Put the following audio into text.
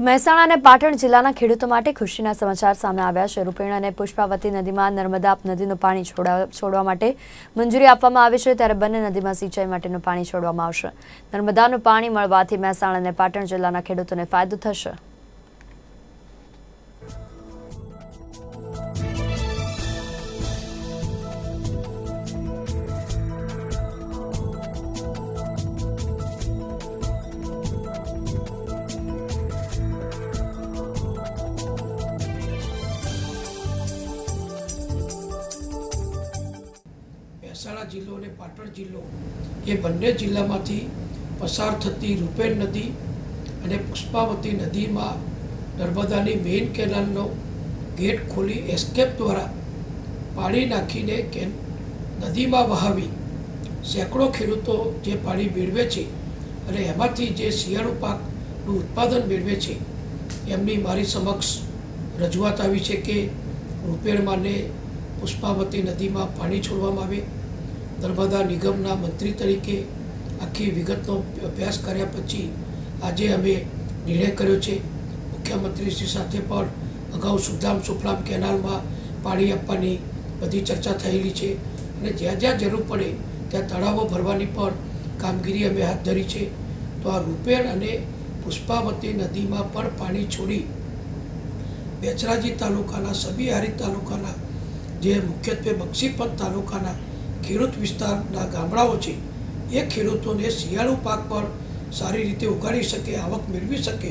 મહેસાણા અને પાટણ જિલ્લાના ખેડૂતો માટે ખુશીના સમાચાર સામે આવ્યા છે. રૂપેણ અને પુષ્પાવતી નદીમાં નર્મદા નદીનું પાણી છોડા, છોડવા માટે મંજૂરી આપવામાં આવી છે. ત્યારે બંને નદીમાં સિંચાઈ માટેનું પાણી છોડવામાં આવશે. નર્મદાનું પાણી મળવાથી મહેસાણા અને પાટણ જિલ્લાના ખેડૂતોને ફાયદો થશે. મહેસાણા જિલ્લો અને પાટણ જિલ્લો એ બંને જિલ્લામાંથી પસાર થતી રૂપેણ નદી અને પુષ્પાવતી નદીમાં નર્મદાની મેઇન કેનાલનો ગેટ ખોલી એસ્કેપ દ્વારા પાણી નાખીને કેન, નદીમાં વહાવી સેંકડો ખેડૂતો જે પાણી મેળવે છે અને એમાંથી જે શિયાળુ પાકનું ઉત્પાદન મેળવે છે, એમની મારી સમક્ષ રજૂઆત આવી છે કે રૂપેણમાંને પુષ્પાવતી નદીમાં પાણી છોડવામાં આવે નર્મદા નિગમના મંત્રી તરીકે આખી વિગતનો અભ્યાસ કર્યા પછી આજે અમે નિર્ણય કર્યો છે. મુખ્યમંત્રીશ્રી સાથે પણ અગાઉ સુધામ સુફલામ કેનાલમાં પાણી આપવાની બધી ચર્ચા થયેલી છે અને જ્યાં જ્યાં જરૂર પડે ત્યાં તળાવો ભરવાની પણ કામગીરી અમે હાથ ધરી છે. તો આ રૂપેણ અને પુષ્પાવતી નદીમાં પણ પાણી છોડી બેચરાજી તાલુકાના સબીહારી તાલુકાના જે મુખ્યત્વે બક્ષીપંથ તાલુકાના ખેડૂત વિસ્તારના ગામડાઓ છે, એ ખેડૂતોને શિયાળુ પાક પણ સારી રીતે ઉગાડી શકે, આવક મેળવી શકે.